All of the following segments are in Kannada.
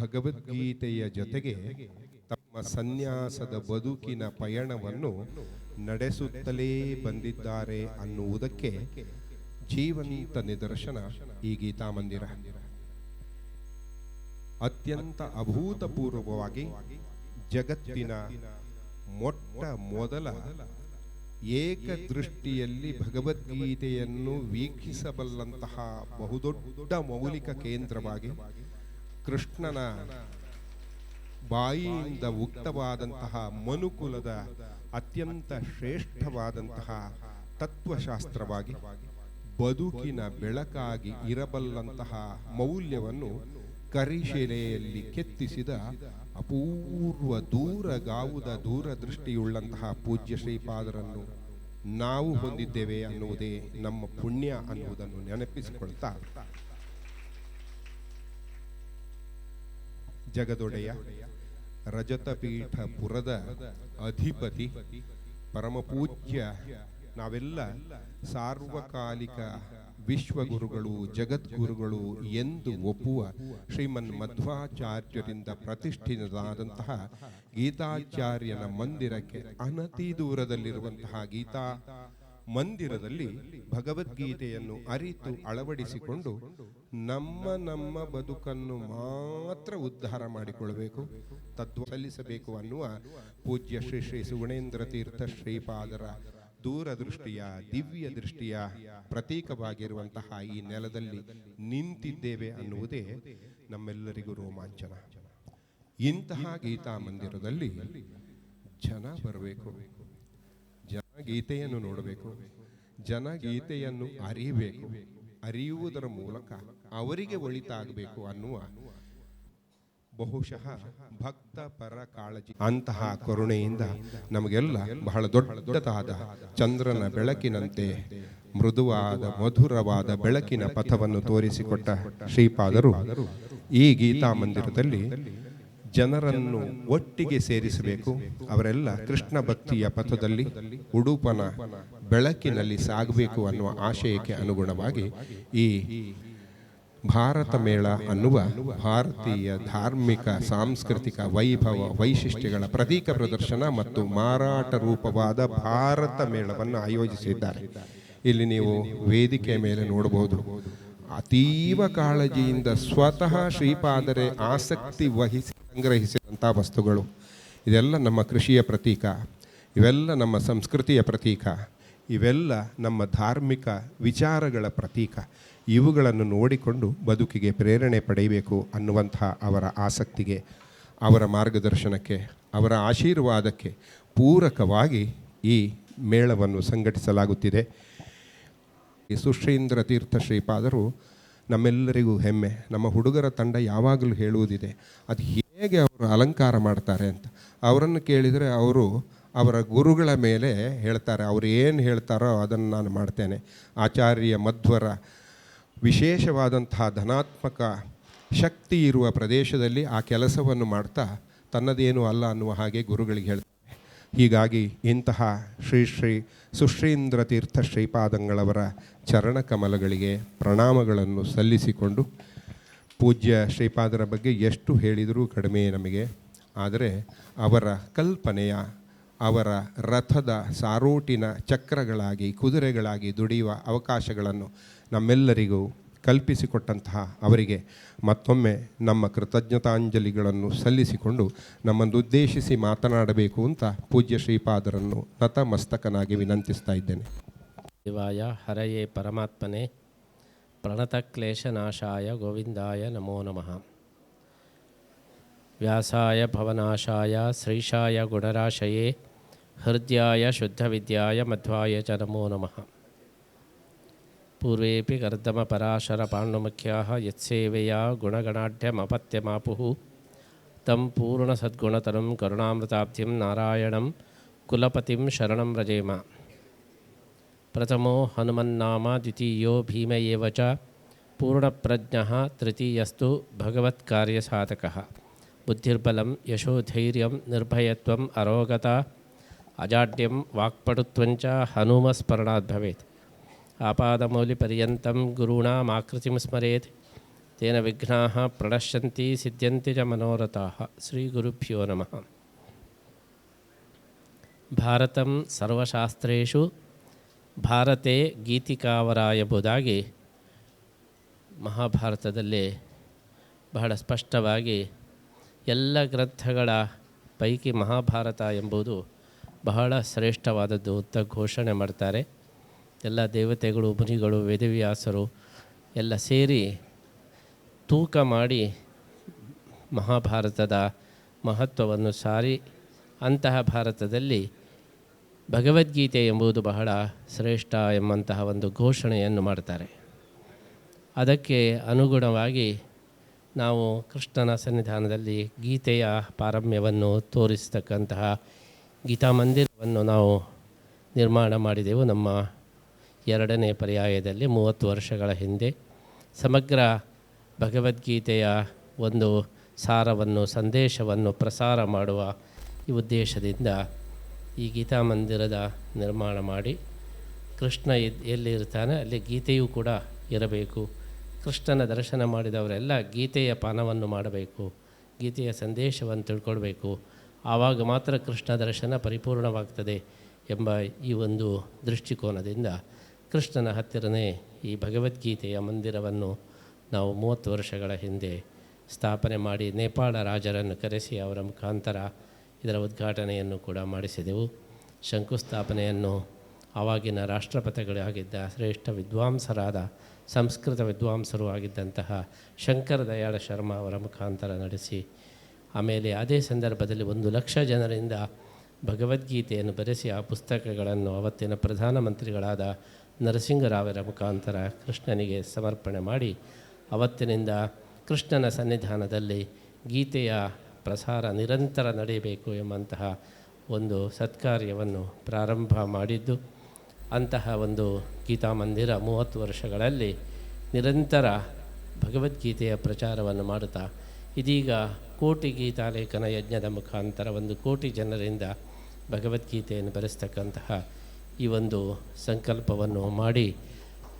ಭಗವದ್ಗೀತೆಯ ಜೊತೆಗೆ ತಮ್ಮ ಸನ್ಯಾಸದ ಬದುಕಿನ ಪಯಣವನ್ನು ನಡೆಸುತ್ತಲೇ ಬಂದಿದ್ದಾರೆ ಅನ್ನುವುದಕ್ಕೆ ಜೀವಂತ ನಿದರ್ಶನ ಈ ಗೀತಾ ಮಂದಿರ ಅತ್ಯಂತ ಅಭೂತಪೂರ್ವವಾಗಿ ಜಗತ್ತಿನ ಮೊಟ್ಟ ಮೊದಲ ಏಕದೃಷ್ಟಿಯಲ್ಲಿ ಭಗವದ್ಗೀತೆಯನ್ನು ವೀಕ್ಷಿಸಬಲ್ಲಂತಹ ಬಹುದೊಡ್ಡ ಮೌಲಿಕ ಕೇಂದ್ರವಾಗಿ ಕೃಷ್ಣನ ಬಾಯಿಯಿಂದ ಉಕ್ತವಾದಂತಹ ಮನುಕುಲದ ಅತ್ಯಂತ ಶ್ರೇಷ್ಠವಾದಂತಹ ತತ್ವಶಾಸ್ತ್ರವಾಗಿ ಬದುಕಿನ ಬೆಳಕಾಗಿ ಇರಬಲ್ಲಂತಹ ಮೌಲ್ಯವನ್ನು ಕರಿಶಿಲೆಯಲ್ಲಿ ಕೆತ್ತಿಸಿದ ಅಪೂರ್ವ ದೂರಗಾವುದ ದೂರದೃಷ್ಟಿಯುಳ್ಳಂತಹ ಪೂಜ್ಯ ಶ್ರೀಪಾದರನ್ನು ನಾವು ಹೊಂದಿದ್ದೇವೆ ಅನ್ನುವುದೇ ನಮ್ಮ ಪುಣ್ಯ ಅನ್ನುವುದನ್ನು ನೆನಪಿಸಿಕೊಳ್ತಾ ಜಗದೊಡೆಯ ರಜತಪೀಠ ಪುರದ ಅಧಿಪತಿ ಪರಮಪೂಜ್ಯ ನಾವೆಲ್ಲ ಸಾರ್ವಕಾಲಿಕ ವಿಶ್ವಗುರುಗಳು, ಜಗದ್ಗುರುಗಳು ಎಂದು ಒಪ್ಪುವ ಶ್ರೀಮನ್ ಮಧ್ವಾಚಾರ್ಯರಿಂದ ಪ್ರತಿಷ್ಠಿತವಾದಂತಹ ಗೀತಾಚಾರ್ಯನ ಮಂದಿರಕ್ಕೆ ಅನತಿ ದೂರದಲ್ಲಿರುವಂತಹ ಗೀತಾ ಮಂದಿರದಲ್ಲಿ ಭಗವದ್ಗೀತೆಯನ್ನು ಅರಿತು ಅಳವಡಿಸಿಕೊಂಡು ನಮ್ಮ ನಮ್ಮ ಬದುಕನ್ನು ಮಾತ್ರ ಉದ್ಧಾರ ಮಾಡಿಕೊಳ್ಳಬೇಕು ತತ್ವ ಸಲ್ಲಿಸಬೇಕು ಅನ್ನುವ ಪೂಜ್ಯ ಶ್ರೀ ಶ್ರೀ ಸುಗುಣೇಂದ್ರ ತೀರ್ಥ ಶ್ರೀಪಾದರ ದೂರದೃಷ್ಟಿಯ ದಿವ್ಯ ದೃಷ್ಟಿಯ ಪ್ರತೀಕವಾಗಿರುವಂತಹ ಈ ನೆಲದಲ್ಲಿ ನಿಂತಿದ್ದೇವೆ ಅನ್ನುವುದೇ ನಮ್ಮೆಲ್ಲರಿಗೂ ರೋಮಾಂಚನ. ಇಂತಹ ಗೀತಾ ಮಂದಿರದಲ್ಲಿ ಜನ ಬರಬೇಕು. ಗೀತೆಯನ್ನು ನೋಡಬೇಕು. ಜನ ಗೀತೆಯನ್ನು ಅರಿಯಬೇಕು. ಅರಿಯುವುದರ ಮೂಲಕ ಅವರಿಗೆ ಒಳಿತಾಗಬೇಕು ಅನ್ನುವ ಬಹುಶಃ ಭಕ್ತ ಪರ ಕಾಳಜಿ. ಅಂತಹ ಕರುಣೆಯಿಂದ ನಮಗೆಲ್ಲ ಬಹಳ ದೊಡ್ಡದಾದ ಚಂದ್ರನ ಬೆಳಕಿನಂತೆ ಮೃದುವಾದ, ಮಧುರವಾದ ಬೆಳಕಿನ ಪಥವನ್ನು ತೋರಿಸಿಕೊಟ್ಟ ಶ್ರೀಪಾದರು ಈ ಗೀತಾ ಮಂದಿರದಲ್ಲಿ ಜನರನ್ನು ಒಟ್ಟಿಗೆ ಸೇರಿಸಬೇಕು. ಅವರೆಲ್ಲ ಕೃಷ್ಣ ಭಕ್ತಿಯ ಪಥದಲ್ಲಿ ಉಡುಪನ ಬೆಳಕಿನಲ್ಲಿ ಸಾಗಬೇಕು ಅನ್ನುವ ಆಶಯಕ್ಕೆ ಅನುಗುಣವಾಗಿ ಈ ಭಾರತ ಮೇಳ ಅನ್ನುವ ಭಾರತೀಯ ಧಾರ್ಮಿಕ, ಸಾಂಸ್ಕೃತಿಕ ವೈಭವ ವೈಶಿಷ್ಟ್ಯಗಳ ಪ್ರತೀಕ ಪ್ರದರ್ಶನ ಮತ್ತು ಮಾರಾಟ ರೂಪವಾದ ಭಾರತ ಮೇಳವನ್ನು ಆಯೋಜಿಸಿದ್ದಾರೆ. ಇಲ್ಲಿ ನೀವು ವೇದಿಕೆ ಮೇಲೆ ನೋಡಬಹುದು. ಅತೀವ ಕಾಳಜಿಯಿಂದ ಸ್ವತಃ ಶ್ರೀಪಾದರೆ ಆಸಕ್ತಿ ವಹಿಸಿ ಸಂಗ್ರಹಿಸಿದಂಥ ವಸ್ತುಗಳು. ಇದೆಲ್ಲ ನಮ್ಮ ಕೃಷಿಯ ಪ್ರತೀಕ. ಇವೆಲ್ಲ ನಮ್ಮ ಸಂಸ್ಕೃತಿಯ ಪ್ರತೀಕ. ಇವೆಲ್ಲ ನಮ್ಮ ಧಾರ್ಮಿಕ ವಿಚಾರಗಳ ಪ್ರತೀಕ. ಇವುಗಳನ್ನು ನೋಡಿಕೊಂಡು ಬದುಕಿಗೆ ಪ್ರೇರಣೆ ಪಡೆಯಬೇಕು ಅನ್ನುವಂತಹ ಅವರ ಆಸಕ್ತಿಗೆ, ಅವರ ಮಾರ್ಗದರ್ಶನಕ್ಕೆ, ಅವರ ಆಶೀರ್ವಾದಕ್ಕೆ ಪೂರಕವಾಗಿ ಈ ಮೇಳವನ್ನು ಸಂಘಟಿಸಲಾಗುತ್ತಿದೆ. ಈ ಸುಶೀಂದ್ರ ತೀರ್ಥ ಶ್ರೀಪಾದರು ನಮ್ಮೆಲ್ಲರಿಗೂ ಹೆಮ್ಮೆ. ನಮ್ಮ ಹುಡುಗರ ತಂಡ ಯಾವಾಗಲೂ ಹೇಳುವುದಿದೆ, ಅದು ಹೇಗೆ ಅವರು ಅಲಂಕಾರ ಮಾಡ್ತಾರೆ ಅಂತ. ಅವರನ್ನು ಕೇಳಿದರೆ ಅವರು ಅವರ ಗುರುಗಳ ಮೇಲೆ ಹೇಳ್ತಾರೆ, ಅವರು ಏನು ಹೇಳ್ತಾರೋ ಅದನ್ನು ನಾನು ಮಾಡ್ತೇನೆ. ಆಚಾರ್ಯ ಮಧ್ವರ ವಿಶೇಷವಾದಂತಹ ಧನಾತ್ಮಕ ಶಕ್ತಿ ಇರುವ ಪ್ರದೇಶದಲ್ಲಿ ಆ ಕೆಲಸವನ್ನು ಮಾಡ್ತಾ ತನ್ನದೇನು ಅಲ್ಲ ಅನ್ನುವ ಹಾಗೆ ಗುರುಗಳಿಗೆ ಹೇಳ್ತಾರೆ. ಹೀಗಾಗಿ ಇಂತಹ ಶ್ರೀ ಶ್ರೀ ಸುಶ್ರೀಂದ್ರ ತೀರ್ಥ ಶ್ರೀಪಾದಂಗಳವರ ಚರಣಕಮಲಗಳಿಗೆ ಪ್ರಣಾಮಗಳನ್ನು ಸಲ್ಲಿಸಿಕೊಂಡು ಪೂಜ್ಯ ಶ್ರೀಪಾದರ ಬಗ್ಗೆ ಎಷ್ಟು ಹೇಳಿದರೂ ಕಡಿಮೆ ನಮಗೆ. ಆದರೆ ಅವರ ಕಲ್ಪನೆಯ, ಅವರ ರಥದ ಸಾರೋಟಿನ ಚಕ್ರಗಳಾಗಿ, ಕುದುರೆಗಳಾಗಿ ದುಡಿಯುವ ಅವಕಾಶಗಳನ್ನು ನಮ್ಮೆಲ್ಲರಿಗೂ ಕಲ್ಪಿಸಿಕೊಟ್ಟಂತಹ ಅವರಿಗೆ ಮತ್ತೊಮ್ಮೆ ನಮ್ಮ ಕೃತಜ್ಞತಾಂಜಲಿಗಳನ್ನು ಸಲ್ಲಿಸಿಕೊಂಡು ನಮ್ಮನ್ನು ಉದ್ದೇಶಿಸಿ ಮಾತನಾಡಬೇಕು ಅಂತ ಪೂಜ್ಯ ಶ್ರೀಪಾದರನ್ನು ನತಮಸ್ತಕನಾಗಿ ವಿನಂತಿಸ್ತಾ ಇದ್ದೇನೆ. ಶಿವಾಯ ಹರಯೇ ಪ್ರಣತ ಪ್ರಣತಕ್ಲೇಶನಾಶಾಯ ಗೋವಿಂದಾಯ ನಮೋ ನಮಃ. ವ್ಯಾಸಾಯ ಭವನಾಶಾಯ, ಶ್ರೀಶಾಯ ಗುಣರಾಶಯೇ, ಹೃದಯಾಯ ಶುದ್ಧವಿದ್ಯಾಯ ಮಧ್ವಾಯ ಚ ನಮೋ ನಮಃ. पूर्वेऽपि गर्दमपराशरपाण्डुमुख्याः यत्सेवया गुणगणाढ्यमपत्यमापुः। तं पूर्णसद्गुणतनुं करुणामृताब्धिं नारायण कुलपति शरण व्रजेम। प्रथमो हनुमन्नाम द्वितीयो भीम च पूर्ण प्रज्ञ तृतीयस्तु भगवत्कार्यसाधकः। बुद्धिर्बल, यशोधर्य निर्भय अरोगता अजाड्यम वाक्पटुत्वञ्च हनुमस्मरणा भवेत्। आपादमौलिपर्यन्तं गुरूणामाकृतिं स्मरेत् ತೇನ ವಿಘ್ನಾ ಪ್ರಣಶ್ಯಂತಿ ಸಿದ್ಧ್ಯಂತಿ ಚ ಮನೋರಥಾ ಶ್ರೀ ಗುರುಭ್ಯೋ ನಮಃ ಭಾರತಂ ಸರ್ವಶಾಸ್ತ್ರೇಷು ಭಾರತೆ ಗೀತಿಕಾವರ ಎಂಬುದಾಗಿ ಮಹಾಭಾರತದಲ್ಲಿ ಬಹಳ ಸ್ಪಷ್ಟವಾಗಿ ಎಲ್ಲ ಗ್ರಂಥಗಳ ಪೈಕಿ ಮಹಾಭಾರತ ಎಂಬುದು ಬಹಳ ಶ್ರೇಷ್ಠವಾದದ್ದು ಅಂತ ಘೋಷಣೆ ಮಾಡ್ತಾರೆ ಎಲ್ಲ ದೇವತೆಗಳು, ಮುನಿಗಳು, ವೇದವ್ಯಾಸರು ಎಲ್ಲ ಸೇರಿ ತೂಕ ಮಾಡಿ ಮಹಾಭಾರತದ ಮಹತ್ವವನ್ನು ಸಾರಿ ಅಂತಹ ಭಾರತದಲ್ಲಿ ಭಗವದ್ಗೀತೆ ಎಂಬುದು ಬಹಳ ಶ್ರೇಷ್ಠ ಎಂಬಂತಹ ಒಂದು ಘೋಷಣೆಯನ್ನು ಮಾಡ್ತಾರೆ. ಅದಕ್ಕೆ ಅನುಗುಣವಾಗಿ ನಾವು ಕೃಷ್ಣನ ಸನ್ನಿಧಾನದಲ್ಲಿ ಗೀತೆಯ ಪಾರಮ್ಯವನ್ನು ತೋರಿಸತಕ್ಕಂತಹ ಗೀತಾ ಮಂದಿರವನ್ನು ನಾವು ನಿರ್ಮಾಣ ಮಾಡಿದೆವು ನಮ್ಮ ಎರಡನೇ ಪರ್ಯಾಯದಲ್ಲಿ ಮೂವತ್ತು ವರ್ಷಗಳ ಹಿಂದೆ ಸಮಗ್ರ ಭಗವದ್ಗೀತೆಯ ಒಂದು ಸಾರವನ್ನು, ಸಂದೇಶವನ್ನು ಪ್ರಸಾರ ಮಾಡುವ ಈ ಉದ್ದೇಶದಿಂದ ಈ ಗೀತಾ ಮಂದಿರದ ನಿರ್ಮಾಣ ಮಾಡಿ ಕೃಷ್ಣ ಎದ್- ಎಲ್ಲಿ ಇರ್ತಾನೆ ಅಲ್ಲಿ ಗೀತೆಯೂ ಕೂಡ ಇರಬೇಕು. ಕೃಷ್ಣನ ದರ್ಶನ ಮಾಡಿದವರೆಲ್ಲ ಗೀತೆಯ ಪಾನವನ್ನು ಮಾಡಬೇಕು, ಗೀತೆಯ ಸಂದೇಶವನ್ನು ತಿಳ್ಕೊಳ್ಬೇಕು. ಆವಾಗ ಮಾತ್ರ ಕೃಷ್ಣ ದರ್ಶನ ಪರಿಪೂರ್ಣವಾಗ್ತದೆ ಎಂಬ ಈ ಒಂದು ದೃಷ್ಟಿಕೋನದಿಂದ ಕೃಷ್ಣನ ಹತ್ತಿರನೇ ಈ ಭಗವದ್ಗೀತೆಯ ಮಂದಿರವನ್ನು ನಾವು ಮೂವತ್ತು ವರ್ಷಗಳ ಹಿಂದೆ ಸ್ಥಾಪನೆ ಮಾಡಿ ನೇಪಾಳ ರಾಜರನ್ನು ಕರೆಸಿ ಅವರ ಮುಖಾಂತರ ಇದರ ಉದ್ಘಾಟನೆಯನ್ನು ಕೂಡ ಮಾಡಿಸಿದೆವು. ಶಂಕುಸ್ಥಾಪನೆಯನ್ನು ಆವಾಗಿನ ರಾಷ್ಟ್ರಪತಿಗಳಾಗಿದ್ದ ಶ್ರೇಷ್ಠ ವಿದ್ವಾಂಸರಾದ ಸಂಸ್ಕೃತ ವಿದ್ವಾಂಸರು ಆಗಿದ್ದಂತಹ ಶಂಕರ ದಯಾಳ ಶರ್ಮಾ ಅವರ ಮುಖಾಂತರ ನಡೆಸಿ, ಆಮೇಲೆ ಅದೇ ಸಂದರ್ಭದಲ್ಲಿ ಒಂದು ಲಕ್ಷ ಜನರಿಂದ ಭಗವದ್ಗೀತೆಯನ್ನು ಬರೆಸಿ ಆ ಪುಸ್ತಕಗಳನ್ನು ಅವತ್ತಿನ ಪ್ರಧಾನಮಂತ್ರಿಗಳಾದ ನರಸಿಂಗರಾವರ ಮುಖಾಂತರ ಕೃಷ್ಣನಿಗೆ ಸಮರ್ಪಣೆ ಮಾಡಿ ಅವತ್ತಿನಿಂದ ಕೃಷ್ಣನ ಸನ್ನಿಧಾನದಲ್ಲಿ ಗೀತೆಯ ಪ್ರಸಾರ ನಿರಂತರ ನಡೆಯಬೇಕು ಎಂಬಂತಹ ಒಂದು ಸತ್ಕಾರ್ಯವನ್ನು ಪ್ರಾರಂಭ ಮಾಡಿದ್ದು, ಅಂತಹ ಒಂದು ಗೀತಾಮಂದಿರ ಮೂವತ್ತು ವರ್ಷಗಳಲ್ಲಿ ನಿರಂತರ ಭಗವದ್ಗೀತೆಯ ಪ್ರಚಾರವನ್ನು ಮಾಡುತ್ತಾ, ಇದೀಗ ಕೋಟಿ ಗೀತಾಲೇಖನ ಯಜ್ಞದ ಮುಖಾಂತರ ಒಂದು ಕೋಟಿ ಜನರಿಂದ ಭಗವದ್ಗೀತೆಯನ್ನು ಬರೆಸ್ತಕ್ಕಂತಹ ಈ ಒಂದು ಸಂಕಲ್ಪವನ್ನು ಮಾಡಿ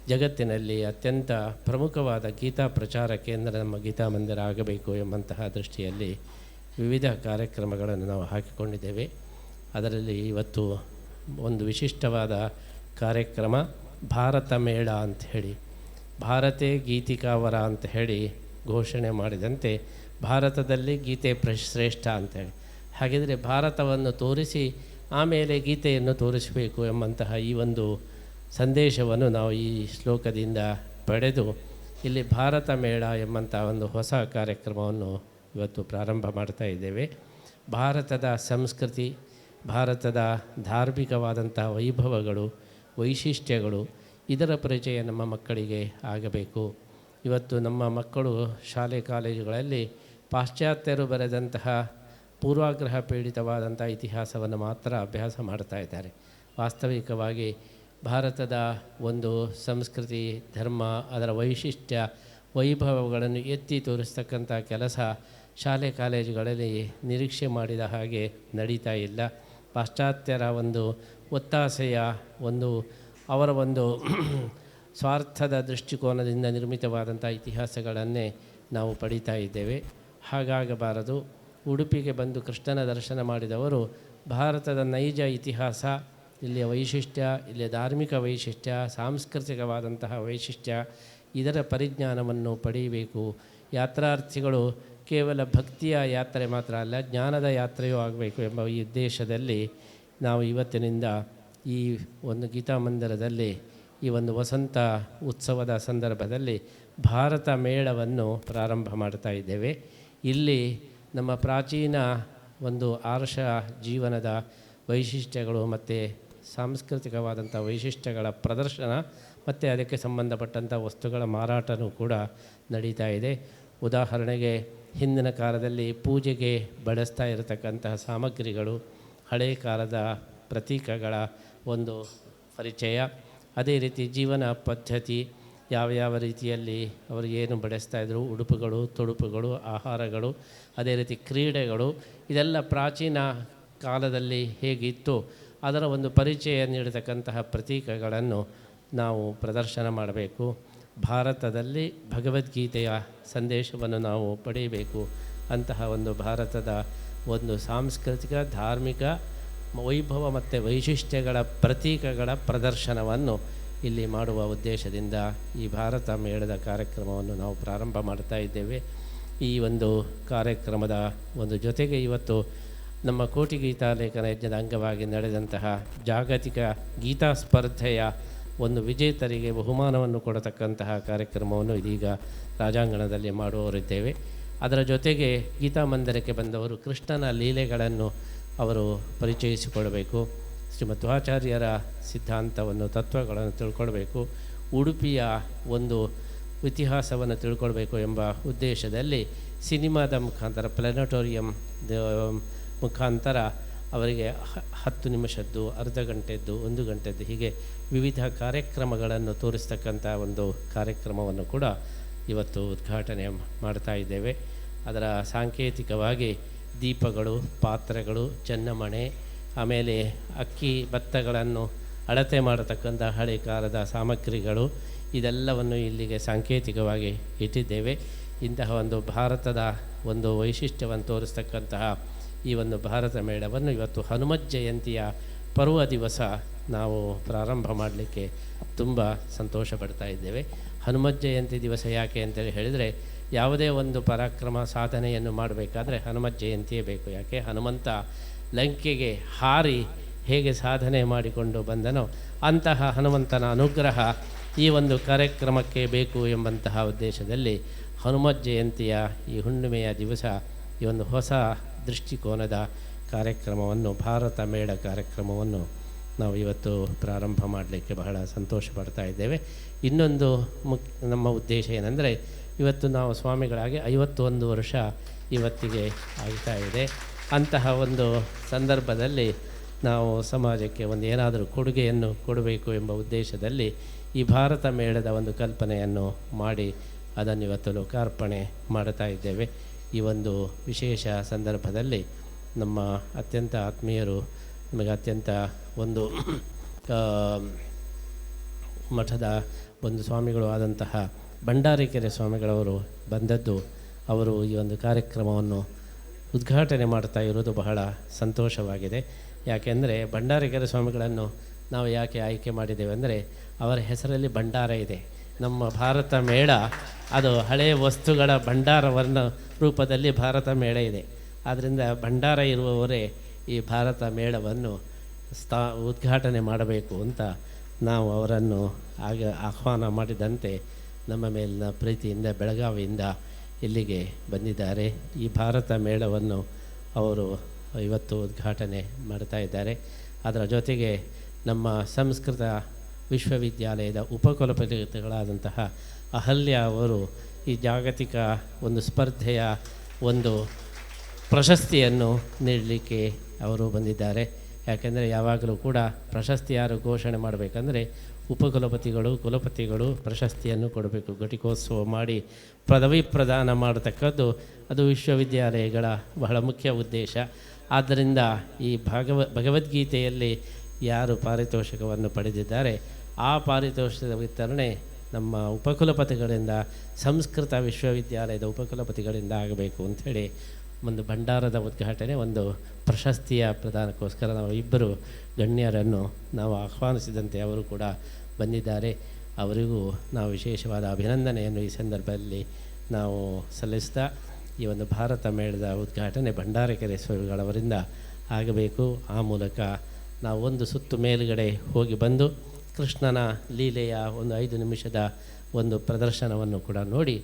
ಜಗತ್ತಿನಲ್ಲಿ ಅತ್ಯಂತ ಪ್ರಮುಖವಾದ ಗೀತಾ ಪ್ರಚಾರ ಕೇಂದ್ರ ನಮ್ಮ ಗೀತಾ ಮಂದಿರ ಆಗಬೇಕು ಎಂಬಂತಹ ದೃಷ್ಟಿಯಲ್ಲಿ ವಿವಿಧ ಕಾರ್ಯಕ್ರಮಗಳನ್ನು ನಾವು ಹಾಕಿಕೊಂಡಿದ್ದೇವೆ. ಅದರಲ್ಲಿ ಇವತ್ತು ಒಂದು ವಿಶಿಷ್ಟವಾದ ಕಾರ್ಯಕ್ರಮ ಭಾರತ ಮೇಳ ಅಂತ ಹೇಳಿ. ಭಾರತೆ ಗೀತಿಕಾವರ ಅಂತ ಹೇಳಿ ಘೋಷಣೆ ಮಾಡಿದಂತೆ ಭಾರತದಲ್ಲಿ ಗೀತೆ ಪ್ರ ಶ್ರೇಷ್ಠ ಅಂತೇಳಿ ಹಾಗಿದ್ರೆ ಭಾರತವನ್ನು ತೋರಿಸಿ ಆಮೇಲೆ ಗೀತೆಯನ್ನು ತೋರಿಸಬೇಕು ಎಂಬಂತಹ ಈ ಒಂದು ಸಂದೇಶವನ್ನು ನಾವು ಈ ಶ್ಲೋಕದಿಂದ ಪಡೆದು ಇಲ್ಲಿ ಭಾರತ ಮೇಳ ಎಂಬಂಥ ಒಂದು ಹೊಸ ಕಾರ್ಯಕ್ರಮವನ್ನು ಇವತ್ತು ಪ್ರಾರಂಭ ಮಾಡ್ತಾ ಇದ್ದೇವೆ. ಭಾರತದ ಸಂಸ್ಕೃತಿ, ಭಾರತದ ಧಾರ್ಮಿಕವಾದಂತಹ ವೈಭವಗಳು, ವೈಶಿಷ್ಟ್ಯಗಳು ಇದರ ಪರಿಚಯ ನಮ್ಮ ಮಕ್ಕಳಿಗೆ ಆಗಬೇಕು. ಇವತ್ತು ನಮ್ಮ ಮಕ್ಕಳು ಶಾಲೆ, ಕಾಲೇಜುಗಳಲ್ಲಿ ಪಾಶ್ಚಾತ್ಯರು ಬರೆದಂತಹ ಪೂರ್ವಾಗ್ರಹ ಪೀಡಿತವಾದಂಥ ಇತಿಹಾಸವನ್ನು ಮಾತ್ರ ಅಭ್ಯಾಸ ಮಾಡ್ತಾ ಇದ್ದಾರೆ. ವಾಸ್ತವಿಕವಾಗಿ ಭಾರತದ ಒಂದು ಸಂಸ್ಕೃತಿ, ಧರ್ಮ, ಅದರ ವೈಶಿಷ್ಟ್ಯ, ವೈಭವಗಳನ್ನು ಎತ್ತಿ ತೋರಿಸ್ತಕ್ಕಂಥ ಕೆಲಸ ಶಾಲೆ, ಕಾಲೇಜುಗಳಲ್ಲಿ ನಿರೀಕ್ಷೆ ಮಾಡಿದ ಹಾಗೆ ನಡೀತಾ ಇಲ್ಲ. ಪಾಶ್ಚಾತ್ಯರ ಒಂದು ಒತ್ತಾಸೆಯ ಒಂದು, ಅವರ ಒಂದು ಸ್ವಾರ್ಥದ ದೃಷ್ಟಿಕೋನದಿಂದ ನಿರ್ಮಿತವಾದಂಥ ಇತಿಹಾಸಗಳನ್ನೇ ನಾವು ಪಡೀತಾ ಇದ್ದೇವೆ. ಹಾಗಾಗಬಾರದು. ಉಡುಪಿಗೆ ಬಂದು ಕೃಷ್ಣನ ದರ್ಶನ ಮಾಡಿದವರು ಭಾರತದ ನೈಜ ಇತಿಹಾಸ, ಇಲ್ಲಿಯ ವೈಶಿಷ್ಟ್ಯ, ಇಲ್ಲಿಯ ಧಾರ್ಮಿಕ ವೈಶಿಷ್ಟ್ಯ, ಸಾಂಸ್ಕೃತಿಕವಾದಂತಹ ವೈಶಿಷ್ಟ್ಯ, ಇದರ ಪರಿಜ್ಞಾನವನ್ನು ಪಡೆಯಬೇಕು. ಯಾತ್ರಾರ್ಥಿಗಳು ಕೇವಲ ಭಕ್ತಿಯ ಯಾತ್ರೆ ಮಾತ್ರ ಅಲ್ಲ, ಜ್ಞಾನದ ಯಾತ್ರೆಯೂ ಆಗಬೇಕು ಎಂಬ ಈ ಉದ್ದೇಶದಲ್ಲಿ ನಾವು ಇವತ್ತಿನಿಂದ ಈ ಒಂದು ಗೀತಾ ಮಂದಿರದಲ್ಲಿ ಈ ಒಂದು ವಸಂತ ಉತ್ಸವದ ಸಂದರ್ಭದಲ್ಲಿ ಭಾರತ ಮೇಳವನ್ನು ಪ್ರಾರಂಭ ಮಾಡ್ತಾ ಇದ್ದೇವೆ. ಇಲ್ಲಿ ನಮ್ಮ ಪ್ರಾಚೀನ ಒಂದು ಆರ್ಷ ಜೀವನದ ವೈಶಿಷ್ಟ್ಯಗಳು ಮತ್ತು ಸಾಂಸ್ಕೃತಿಕವಾದಂಥ ವೈಶಿಷ್ಟ್ಯಗಳ ಪ್ರದರ್ಶನ, ಮತ್ತು ಅದಕ್ಕೆ ಸಂಬಂಧಪಟ್ಟಂಥ ವಸ್ತುಗಳ ಮಾರಾಟನೂ ಕೂಡ ನಡೀತಾ ಇದೆ. ಉದಾಹರಣೆಗೆ, ಹಿಂದಿನ ಕಾಲದಲ್ಲಿ ಪೂಜೆಗೆ ಬಳಸ್ತಾ ಇರತಕ್ಕಂತಹ ಸಾಮಗ್ರಿಗಳು ಹಳೆ ಕಾಲದ ಪ್ರತೀಕಗಳ ಒಂದು ಪರಿಚಯ. ಅದೇ ರೀತಿ ಜೀವನ ಪದ್ಧತಿ ಯಾವ ಯಾವ ರೀತಿಯಲ್ಲಿ ಅವರು ಏನು ಬಳಸ್ತಾ ಇದ್ದರು ಉಡುಪುಗಳು, ತೊಡುಪುಗಳು, ಆಹಾರಗಳು, ಅದೇ ರೀತಿ ಕ್ರೀಡೆಗಳು, ಇದೆಲ್ಲ ಪ್ರಾಚೀನ ಕಾಲದಲ್ಲಿ ಹೇಗಿತ್ತು, ಅದರ ಒಂದು ಪರಿಚಯ ನೀಡತಕ್ಕಂತಹ ಪ್ರತೀಕಗಳನ್ನು ನಾವು ಪ್ರದರ್ಶನ ಮಾಡಬೇಕು. ಭಾರತದಲ್ಲಿ ಭಗವದ್ಗೀತೆಯ ಸಂದೇಶವನ್ನು ನಾವು ಪಡೆಯಬೇಕು. ಅಂತಹ ಒಂದು ಭಾರತದ ಒಂದು ಸಾಂಸ್ಕೃತಿಕ, ಧಾರ್ಮಿಕ, ವೈಭವ ಮತ್ತು ವೈಶಿಷ್ಟ್ಯಗಳ ಪ್ರತೀಕಗಳ ಪ್ರದರ್ಶನವನ್ನು ಇಲ್ಲಿ ಮಾಡುವ ಉದ್ದೇಶದಿಂದ ಈ ಭಾರತ ಮೇಳದ ಕಾರ್ಯಕ್ರಮವನ್ನು ನಾವು ಪ್ರಾರಂಭ ಮಾಡ್ತಾ ಇದ್ದೇವೆ. ಈ ಒಂದು ಕಾರ್ಯಕ್ರಮದ ಒಂದು ಜೊತೆಗೆ ಇವತ್ತು ನಮ್ಮ ಕೋಟಿ ಗೀತಾ ಲೇಖನ ಯಜ್ಞದ ಅಂಗವಾಗಿ ನಡೆದಂತಹ ಜಾಗತಿಕ ಗೀತಾ ಸ್ಪರ್ಧೆಯ ಒಂದು ವಿಜೇತರಿಗೆ ಬಹುಮಾನವನ್ನು ಕೊಡತಕ್ಕಂತಹ ಕಾರ್ಯಕ್ರಮವನ್ನು ಇದೀಗ ರಾಜಾಂಗಣದಲ್ಲಿ ಮಾಡುವವರಿದ್ದೇವೆ. ಅದರ ಜೊತೆಗೆ ಗೀತಾ ಮಂದಿರಕ್ಕೆ ಬಂದವರು ಕೃಷ್ಣನ ಲೀಲೆಗಳನ್ನು ಅವರು ಪರಿಚಯಿಸಿಕೊಡಬೇಕು ಶ್ರೀಮಧ್ವಾಚಾರ್ಯರ ಸಿದ್ಧಾಂತವನ್ನು, ತತ್ವಗಳನ್ನು ತಿಳ್ಕೊಳ್ಬೇಕು. ಉಡುಪಿಯ ಒಂದು ಇತಿಹಾಸವನ್ನು ತಿಳ್ಕೊಳ್ಬೇಕು ಎಂಬ ಉದ್ದೇಶದಲ್ಲಿ ಸಿನಿಮಾದ ಮುಖಾಂತರ, ಪ್ಲಾನೆಟೋರಿಯಂ ಮುಖಾಂತರ ಅವರಿಗೆ ಹತ್ತು ನಿಮಿಷದ್ದು, ಅರ್ಧ ಗಂಟೆದ್ದು, ಒಂದು ಗಂಟೆದ್ದು ಹೀಗೆ ವಿವಿಧ ಕಾರ್ಯಕ್ರಮಗಳನ್ನು ತೋರಿಸ್ತಕ್ಕಂಥ ಒಂದು ಕಾರ್ಯಕ್ರಮವನ್ನು ಕೂಡ ಇವತ್ತು ಉದ್ಘಾಟನೆ ಮಾಡ್ತಾ ಇದ್ದೇವೆ. ಅದರ ಸಾಂಕೇತಿಕವಾಗಿ ದೀಪಗಳು, ಪಾತ್ರೆಗಳು, ಚೆನ್ನಮಣೆ ಆಮೇಲೆ ಅಕ್ಕಿ ಭತ್ತಗಳನ್ನು ಅಳತೆ ಮಾಡತಕ್ಕಂಥ ಹಳೆ ಕಾಲದ ಸಾಮಗ್ರಿಗಳು ಇದೆಲ್ಲವನ್ನು ಇಲ್ಲಿಗೆ ಸಾಂಕೇತಿಕವಾಗಿ ಇಟ್ಟಿದ್ದೇವೆ. ಇಂತಹ ಒಂದು ಭಾರತದ ಒಂದು ವೈಶಿಷ್ಟ್ಯವನ್ನು ತೋರಿಸ್ತಕ್ಕಂತಹ ಈ ಒಂದು ಭಾರತ ಮೇಳವನ್ನು ಇವತ್ತು ಹನುಮತ್ ಜಯಂತಿಯ ಪರ್ವ ದಿವಸ ನಾವು ಪ್ರಾರಂಭ ಮಾಡಲಿಕ್ಕೆ ತುಂಬ ಸಂತೋಷ ಪಡ್ತಾ ಇದ್ದೇವೆ. ಹನುಮತ್ ಜಯಂತಿ ದಿವಸ ಯಾಕೆ ಅಂತೇಳಿ ಹೇಳಿದರೆ ಯಾವುದೇ ಒಂದು ಪರಾಕ್ರಮ ಸಾಧನೆಯನ್ನು ಮಾಡಬೇಕಾದ್ರೆ ಹನುಮತ್ ಜಯಂತಿಯೇ ಬೇಕು. ಯಾಕೆ? ಹನುಮಂತ ಲಂಕೆಗೆ ಹಾರಿ ಹೇಗೆ ಸಾಧನೆ ಮಾಡಿಕೊಂಡು ಬಂದನೋ ಅಂತಹ ಹನುಮಂತನ ಅನುಗ್ರಹ ಈ ಒಂದು ಕಾರ್ಯಕ್ರಮಕ್ಕೆ ಬೇಕು ಎಂಬಂತಹ ಉದ್ದೇಶದಲ್ಲಿ ಹನುಮತ್ ಜಯಂತಿಯ ಈ ಹುಣ್ಣಿಮೆಯ ದಿವಸ ಈ ಒಂದು ಹೊಸ ದೃಷ್ಟಿಕೋನದ ಕಾರ್ಯಕ್ರಮವನ್ನು, ಭಾರತ ಮೇಳ ಕಾರ್ಯಕ್ರಮವನ್ನು ನಾವು ಇವತ್ತು ಪ್ರಾರಂಭ ಮಾಡಲಿಕ್ಕೆ ಬಹಳ ಸಂತೋಷ ಪಡ್ತಾ ಇದ್ದೇವೆ. ಇನ್ನೊಂದು ಮುಕ್, ನಮ್ಮ ಉದ್ದೇಶ ಏನಂದರೆ, ಇವತ್ತು ನಾವು ಸ್ವಾಮಿಗಳಾಗಿ ಐವತ್ತೊಂದು ವರ್ಷ ಇವತ್ತಿಗೆ ಆಗ್ತಾ ಇದೆ. ಅಂತಹ ಒಂದು ಸಂದರ್ಭದಲ್ಲಿ ನಾವು ಸಮಾಜಕ್ಕೆ ಒಂದು ಏನಾದರೂ ಕೊಡುಗೆಯನ್ನು ಕೊಡಬೇಕು ಎಂಬ ಉದ್ದೇಶದಲ್ಲಿ ಈ ಭಾರತ ಮೇಳದ ಒಂದು ಕಲ್ಪನೆಯನ್ನು ಮಾಡಿ ಅದನ್ನು ಇವತ್ತು ಲೋಕಾರ್ಪಣೆ ಮಾಡ್ತಾ ಇದ್ದೇವೆ. ಈ ಒಂದು ವಿಶೇಷ ಸಂದರ್ಭದಲ್ಲಿ ನಮ್ಮ ಅತ್ಯಂತ ಆತ್ಮೀಯರು, ನಮಗೆ ಅತ್ಯಂತ ಒಂದು ಮಠದ ಒಂದು ಸ್ವಾಮಿಗಳು ಆದಂತಹ ಭಂಡಾರಿಕೆರೆ ಸ್ವಾಮಿಗಳವರು ಬಂದದ್ದು, ಅವರು ಈ ಒಂದು ಕಾರ್ಯಕ್ರಮವನ್ನು ಉದ್ಘಾಟನೆ ಮಾಡ್ತಾ ಇರೋದು ಬಹಳ ಸಂತೋಷವಾಗಿದೆ. ಯಾಕೆಂದರೆ ಭಂಡಾರಿಕರ ಸ್ವಾಮಿಗಳನ್ನು ನಾವು ಯಾಕೆ ಆಯ್ಕೆ ಮಾಡಿದ್ದೇವೆ ಅಂದರೆ ಅವರ ಹೆಸರಲ್ಲಿ ಭಂಡಾರ ಇದೆ. ನಮ್ಮ ಭಾರತ ಮೇಳ, ಅದು ಹಳೆಯ ವಸ್ತುಗಳ ಭಂಡಾರವನ್ನ ರೂಪದಲ್ಲಿ ಭಾರತ ಮೇಳ ಇದೆ. ಆದ್ದರಿಂದ ಭಂಡಾರ ಇರುವವರೇ ಈ ಭಾರತ ಮೇಳವನ್ನು ಸ್ಥಾ, ಉದ್ಘಾಟನೆ ಮಾಡಬೇಕು ಅಂತ ನಾವು ಅವರನ್ನು ಆಗ ಆಹ್ವಾನ ಮಾಡಿದಂತೆ ನಮ್ಮ ಮೇಲಿನ ಪ್ರೀತಿಯಿಂದ, ಬೆಳಗಾವಿಯಿಂದ ಇಲ್ಲಿಗೆ ಬಂದಿದ್ದಾರೆ. ಈ ಭಾರತ ಮೇಳವನ್ನು ಅವರು ಇವತ್ತು ಉದ್ಘಾಟನೆ ಮಾಡ್ತಾ ಇದ್ದಾರೆ. ಅದರ ಜೊತೆಗೆ ನಮ್ಮ ಸಂಸ್ಕೃತ ವಿಶ್ವವಿದ್ಯಾಲಯದ ಉಪಕುಲಪತಿಗಳಾದಂತಹ ಅಹಲ್ಯ ಅವರು ಈ ಜಾಗತಿಕ ಒಂದು ಸ್ಪರ್ಧೆಯ ಒಂದು ಪ್ರಶಸ್ತಿಯನ್ನು ನೀಡಲಿಕ್ಕೆ ಅವರು ಬಂದಿದ್ದಾರೆ. ಯಾಕೆಂದರೆ ಯಾವಾಗಲೂ ಕೂಡ ಪ್ರಶಸ್ತಿ ಯಾರು ಘೋಷಣೆ ಮಾಡಬೇಕಂದ್ರೆ ಉಪಕುಲಪತಿಗಳು, ಕುಲಪತಿಗಳು ಪ್ರಶಸ್ತಿಯನ್ನು ಕೊಡಬೇಕು. ಘಟಿಕೋತ್ಸವ ಮಾಡಿ ಪದವಿ ಪ್ರದಾನ ಮಾಡತಕ್ಕದ್ದು ಅದು ವಿಶ್ವವಿದ್ಯಾಲಯಗಳ ಬಹಳ ಮುಖ್ಯ ಉದ್ದೇಶ. ಆದ್ದರಿಂದ ಈ ಭಾಗವ, ಭಗವದ್ಗೀತೆಯಲ್ಲಿ ಯಾರು ಪಾರಿತೋಷಕವನ್ನು ಪಡೆದಿದ್ದಾರೆ, ಆ ಪಾರಿತೋಷದ ವಿತರಣೆ ನಮ್ಮ ಉಪಕುಲಪತಿಗಳಿಂದ, ಸಂಸ್ಕೃತ ವಿಶ್ವವಿದ್ಯಾಲಯದ ಉಪಕುಲಪತಿಗಳಿಂದ ಆಗಬೇಕು ಅಂಥೇಳಿ ಒಂದು ಭಂಡಾರದ ಉದ್ಘಾಟನೆ, ಒಂದು ಪ್ರಶಸ್ತಿಯ ಪ್ರದಾನಕ್ಕೋಸ್ಕರ ನಾವು ಇಬ್ಬರು ಗಣ್ಯರನ್ನು ನಾವು ಆಹ್ವಾನಿಸಿದಂತೆ ಅವರು ಕೂಡ ಬಂದಿದ್ದಾರೆ. ಅವರಿಗೂ ನಾವು ವಿಶೇಷವಾದ ಅಭಿನಂದನೆಯನ್ನು ಈ ಸಂದರ್ಭದಲ್ಲಿ ನಾವು ಸಲ್ಲಿಸ್ತಾ ಈ ಒಂದು ಭಾರತ ಮೇಳದ ಉದ್ಘಾಟನೆ ಭಂಡಾರಕೆರೆ ಸ್ವಾಮಿಗಳವರಿಂದ ಆಗಬೇಕು. ಆ ಮೂಲಕ ನಾವು ಒಂದು ಸುತ್ತು ಮೇಲುಗಡೆ ಹೋಗಿ ಬಂದು ಕೃಷ್ಣನ ಲೀಲೆಯ ಒಂದು ಐದು ನಿಮಿಷದ ಒಂದು ಪ್ರದರ್ಶನವನ್ನು ಕೂಡ ನೋಡಿ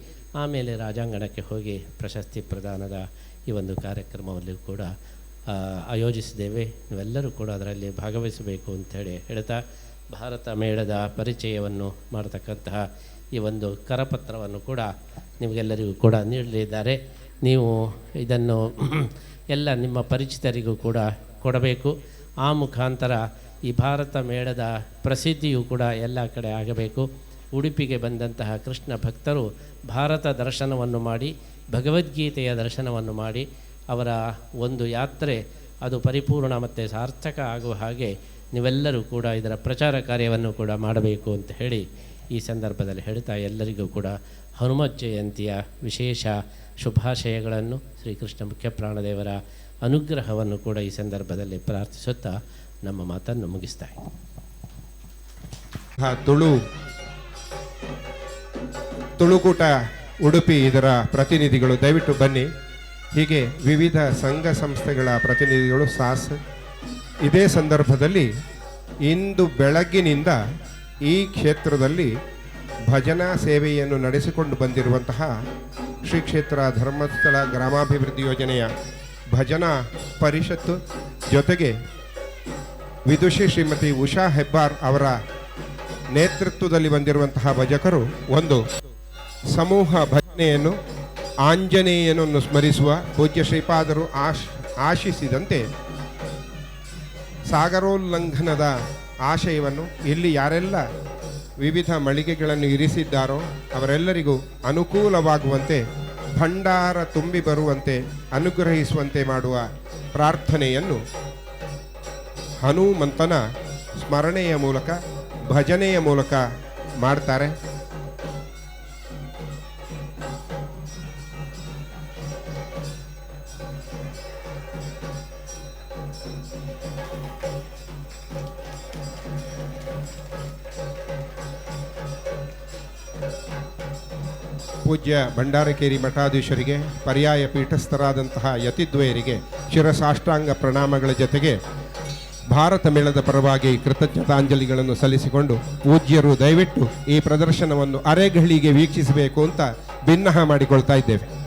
ಆಮೇಲೆ ರಾಜಾಂಗಣಕ್ಕೆ ಹೋಗಿ ಪ್ರಶಸ್ತಿ ಪ್ರದಾನದ ಈ ಒಂದು ಕಾರ್ಯಕ್ರಮದಲ್ಲಿ ಕೂಡ ಆಯೋಜಿಸಿದ್ದೇವೆ. ನೀವೆಲ್ಲರೂ ಕೂಡ ಅದರಲ್ಲಿ ಭಾಗವಹಿಸಬೇಕು ಅಂತೇಳಿ ಹೇಳ್ತಾ ಭಾರತ ಮೇಳದ ಪರಿಚಯವನ್ನು ಮಾಡತಕ್ಕಂತಹ ಈ ಒಂದು ಕರಪತ್ರವನ್ನು ಕೂಡ ನಿಮಗೆಲ್ಲರಿಗೂ ಕೂಡ ನೀಡಲಿದ್ದಾರೆ. ನೀವು ಇದನ್ನು ಎಲ್ಲ ನಿಮ್ಮ ಪರಿಚಿತರಿಗೂ ಕೂಡ ಕೊಡಬೇಕು. ಆ ಮುಖಾಂತರ ಈ ಭಾರತ ಮೇಳದ ಪ್ರಸಿದ್ಧಿಯೂ ಕೂಡ ಎಲ್ಲ ಕಡೆ ಆಗಬೇಕು. ಉಡುಪಿಗೆ ಬಂದಂತಹ ಕೃಷ್ಣ ಭಕ್ತರು ಭಾರತ ದರ್ಶನವನ್ನು ಮಾಡಿ, ಭಗವದ್ಗೀತೆಯ ದರ್ಶನವನ್ನು ಮಾಡಿ ಅವರ ಒಂದು ಯಾತ್ರೆ ಅದು ಪರಿಪೂರ್ಣ ಮತ್ತು ಸಾರ್ಥಕ ಆಗುವ ಹಾಗೆ ನೀವೆಲ್ಲರೂ ಕೂಡ ಇದರ ಪ್ರಚಾರ ಕಾರ್ಯವನ್ನು ಕೂಡ ಮಾಡಬೇಕು ಅಂತ ಹೇಳಿ ಈ ಸಂದರ್ಭದಲ್ಲಿ ಹೇಳ್ತಾ ಎಲ್ಲರಿಗೂ ಕೂಡ ಹನುಮತ್ ಜಯಂತಿಯ ವಿಶೇಷ ಶುಭಾಶಯಗಳನ್ನು ಶ್ರೀಕೃಷ್ಣ ಮುಖ್ಯ ಪ್ರಾಣದೇವರ ಅನುಗ್ರಹವನ್ನು ಕೂಡ ಈ ಸಂದರ್ಭದಲ್ಲಿ ಪ್ರಾರ್ಥಿಸುತ್ತಾ ನಮ್ಮ ಮಾತನ್ನು ಮುಗಿಸ್ತಾ ತುಳು, ತುಳುಕೂಟ ಉಡುಪಿ ಇದರ ಪ್ರತಿನಿಧಿಗಳು, ದಯವಿಟ್ಟು ಬನ್ನಿ. ಹೀಗೆ ವಿವಿಧ ಸಂಘ ಸಂಸ್ಥೆಗಳ ಪ್ರತಿನಿಧಿಗಳು ಸಾಸ್ ಇದೇ ಸಂದರ್ಭದಲ್ಲಿ ಇಂದು ಬೆಳಗ್ಗಿನಿಂದ ಈ ಕ್ಷೇತ್ರದಲ್ಲಿ ಭಜನಾ ಸೇವೆಯನ್ನು ನಡೆಸಿಕೊಂಡು ಬಂದಿರುವಂತಹ ಶ್ರೀ ಕ್ಷೇತ್ರ ಧರ್ಮಸ್ಥಳ ಗ್ರಾಮಾಭಿವೃದ್ಧಿ ಯೋಜನೆಯ ಭಜನಾ ಪರಿಷತ್ತು ಜೊತೆಗೆ ವಿದುಷಿ ಶ್ರೀಮತಿ ಉಷಾ ಹೆಬ್ಬಾರ್ ಅವರ ನೇತೃತ್ವದಲ್ಲಿ ಬಂದಿರುವಂತಹ ಭಜಕರು ಒಂದು ಸಮೂಹ ಭಜನೆಯನ್ನು ಆಂಜನೇಯನನ್ನು ಸ್ಮರಿಸುವ ಪೂಜ್ಯ ಶ್ರೀಪಾದರು ಆಶ್, ಆಶಿಸಿದಂತೆ ಸಾಗರೋಲ್ಲಂಘನದ ಆಶಯವನ್ನು ಇಲ್ಲಿ ಯಾರೆಲ್ಲ ವಿವಿಧ ಮಳಿಗೆಗಳನ್ನು ಇರಿಸಿದ್ದಾರೋ ಅವರೆಲ್ಲರಿಗೂ ಅನುಕೂಲವಾಗುವಂತೆ, ಭಂಡಾರ ತುಂಬಿ ಬರುವಂತೆ, ಅನುಗ್ರಹಿಸುವಂತೆ ಮಾಡುವ ಪ್ರಾರ್ಥನೆಯನ್ನು ಹನುಮಂತನ ಸ್ಮರಣೆಯ ಮೂಲಕ, ಭಜನೆಯ ಮೂಲಕ ಮಾಡ್ತಾರೆ. ಪೂಜ್ಯ ಭಂಡಾರಕೇರಿ ಮಠಾಧೀಶರಿಗೆ, ಪರ್ಯಾಯ ಪೀಠಸ್ಥರಾದಂತಹ ಯತಿದ್ವಯರಿಗೆ ಶಿರಸಾಷ್ಟಾಂಗ ಪ್ರಣಾಮಗಳ ಜೊತೆಗೆ ಭಾರತ ಮೇಳದ ಪರವಾಗಿ ಕೃತಜ್ಞತಾಂಜಲಿಗಳನ್ನು ಸಲ್ಲಿಸಿಕೊಂಡು ಪೂಜ್ಯರು ದಯವಿಟ್ಟು ಈ ಪ್ರದರ್ಶನವನ್ನು ಅರೆಗಳಿಗೆ ವೀಕ್ಷಿಸಬೇಕು ಅಂತ ಭಿನ್ನಹ ಮಾಡಿಕೊಳ್ತಾ ಇದ್ದೇವೆ.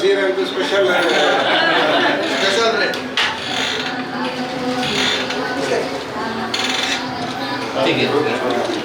ಸೀರೆ ಅಂತ sigue.